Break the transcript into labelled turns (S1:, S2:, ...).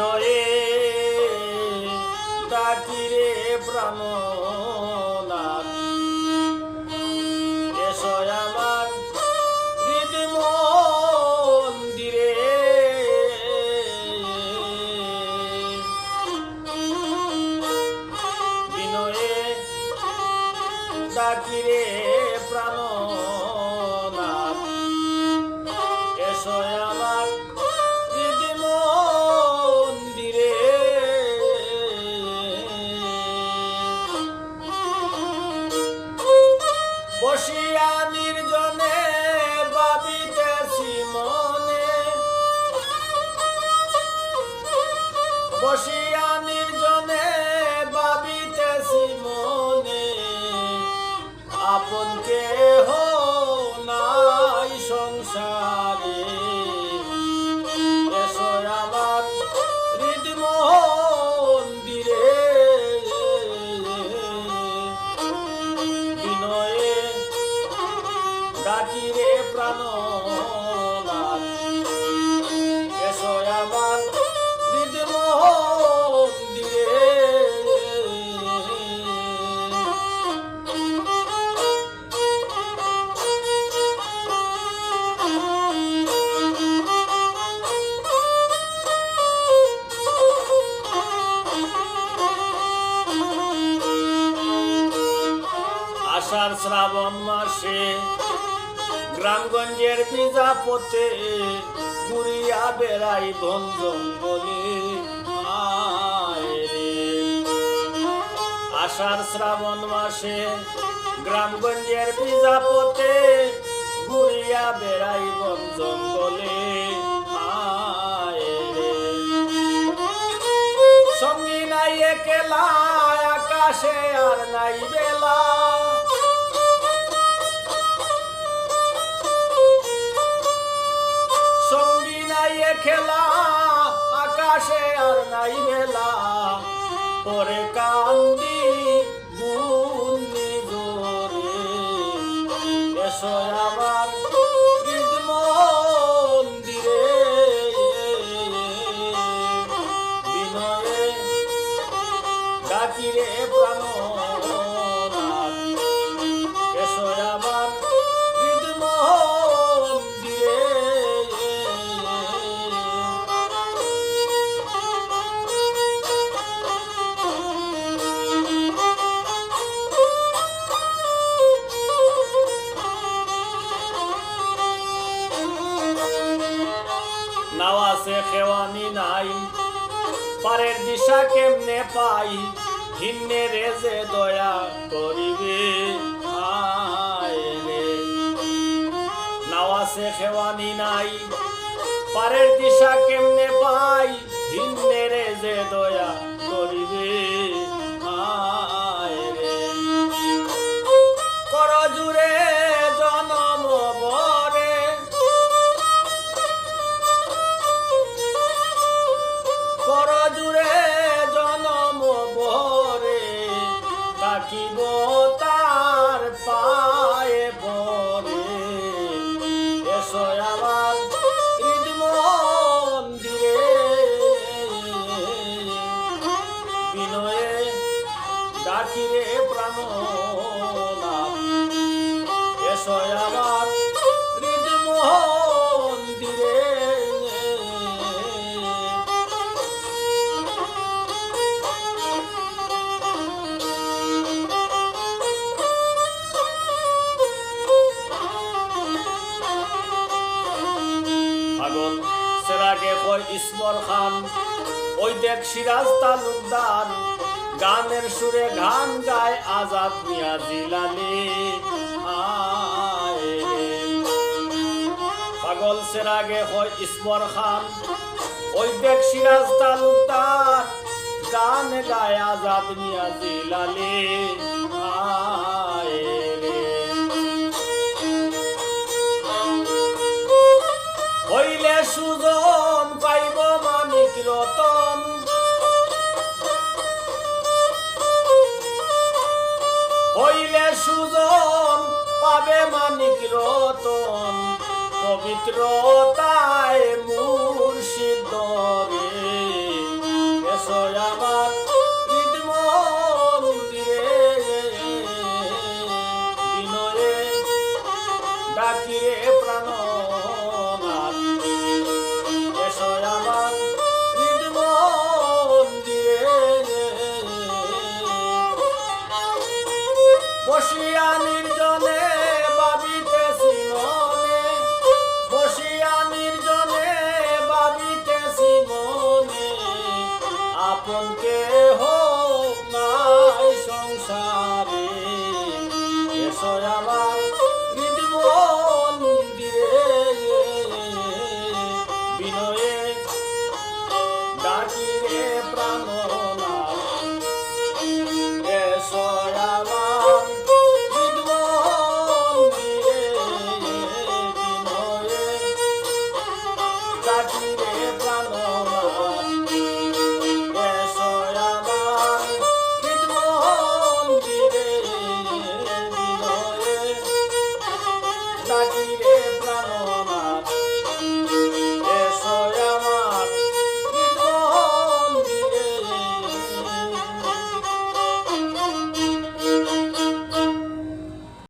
S1: কৃষ্ণ রে ডাকি বসিয়া নির্জনে মাসে গ্রামগঞ্জের বিজা পথে ঘুরিয়া বেড়াই বন জঙ্গলে। আষাঢ় শ্রাবণ মাসে গ্রামগঞ্জের বিজা পথে ঘুরিয়া বেড়াই বন জঙ্গলে। সঙ্গী নাই একলা, আকাশে আর নাই বেলা। খেলা আকাশে আর নাই মেলা। পরে কান্দি নাওয়াসে খেওয়ানি নাই। পারের দিশা কেমনে পাই? হিন্নে রে যে দয়া করিবে নাওয়াসে খেওয়ানি নাই। পারের দিশা কেমনে পাই? হিন্নে রে যে দয়া করিবে তাকিব ইসমর খান। ওই দেখ সিরাজ তালুকদার, গানের সুরে গান গায় আজাদ মিয়া জিলানি। পাগল সেরাগে হয় ইসমর খান। ওই দেখ সিরাজ তালুকদার, গান গায় আজাদ মিয়া জিলানি। আয়। সুজন পাবে মানিক রতন পবিত্রতায় মুর্শিদ বসিয়া নির্জনে ভাবিতেছি মনে বসিয়া নির্জনে ভাবিতেছি মনে আপনকে হোক নাই সংসারে। এসো আমার হৃদমন দিয়ে বিনয়ে ডাকিরে প্রাণ Oh.